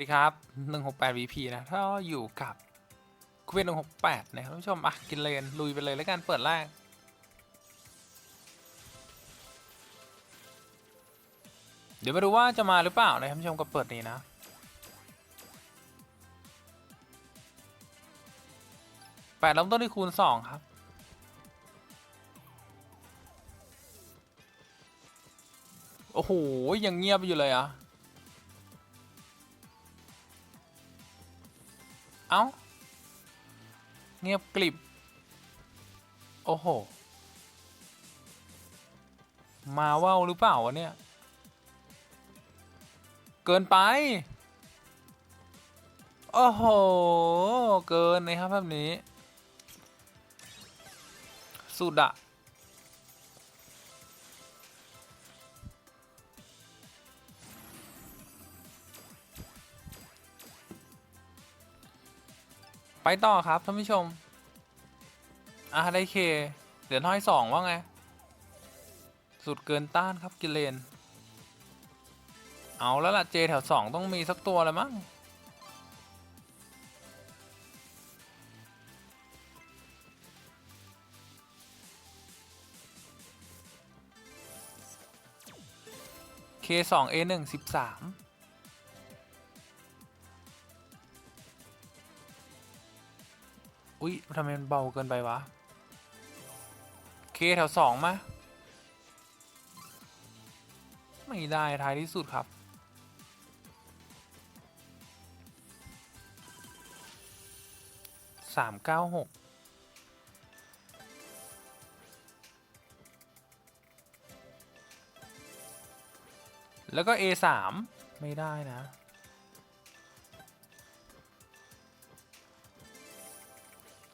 สดีครับ 168 VP นะถ้าอยู่กับคุณเป็น168 นะครับท่านผู้ชม อะ กินเลน ลุยไปเลยแล้วกันเปิดแรก เดี๋ยวมาดูว่าจะมาหรือเปล่านะครับท่านผู้ชมกับเปิดนี้นะ แปดเริ่มต้นที่คูณสองครับโอ้โหยังเงียบอยู่เลยอะ เอ้า เงียบกลิบ โอ้โห มาว่าวหรือเปล่าวะเนี่ย เกินไป โอ้โห เกินนะครับแบบนี้ สุดอะ ไปต่อครับท่านผู้ชมอะไดเคเหรียญห้อยสองว่าไง สุดเกินต้านครับกิเลน เอาแล้วล่ะเจแถวสองต้องมีสักตัวแล้วมั้ง K สอง A หนึ่งสิบสาม อุ๊ยทำไมมันเบาเกินไปวะ K แถวสองมา ไม่ได้ท้ายที่สุดครับ สามเก้าหกแล้วก็ A สามไม่ได้นะ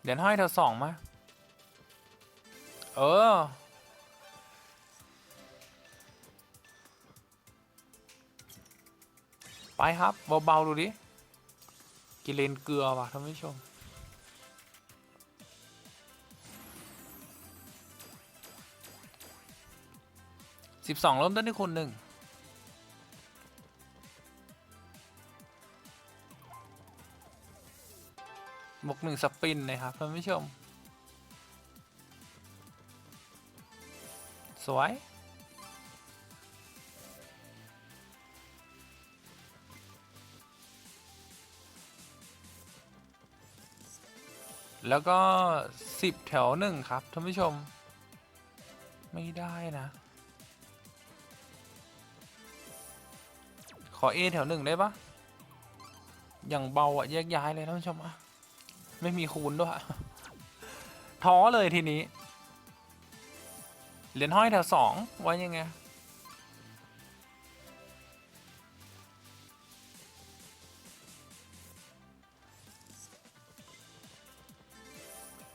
เดี๋ยวห้อยแถวสองมา เออ ไปครับ เบา ๆ ดูดิ กิเลนเกลือว่ะท่านผู้ชม สิบสองเริ่มต้นที่คนหนึ่ง บวกหนึ่งสปินนะครับท่านผู้ชม สวย แล้วก็สิบแถวหนึ่งครับท่านผู้ชม ไม่ได้นะ ขอ A แถวหนึ่งได้ปะอย่างเบาอะแยกย้ายเลยท่านผู้ชมอะ ไม่มีคูณด้วยท้อเลยทีนี้ เหรียญห้อยแถวสองไว้ยังไง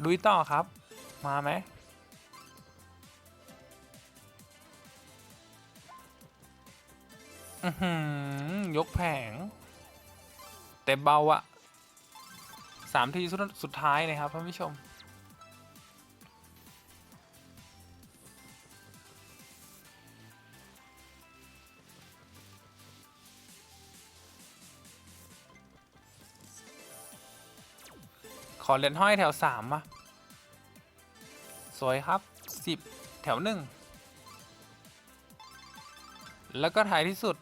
ลุยต่อครับ มาไหมอือหือยกแผง แต่เบาอะ สามทีสุดสุดท้ายนะครับท่านผู้ชม ขอเหรียญห้อยแถวสามมาสวยครับสิบแถวหนึ่งแล้วก็ท้ายที่สุด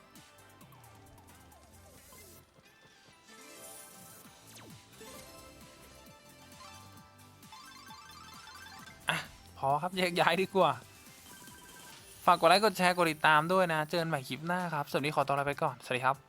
พอครับแยกย้ายดีกว่า ฝากกดไลค์กดแชร์กดติดตามด้วยนะ เจอกันใหม่คลิปหน้าครับสวัสดีขอตัวลาไปก่อน สวัสดีครับ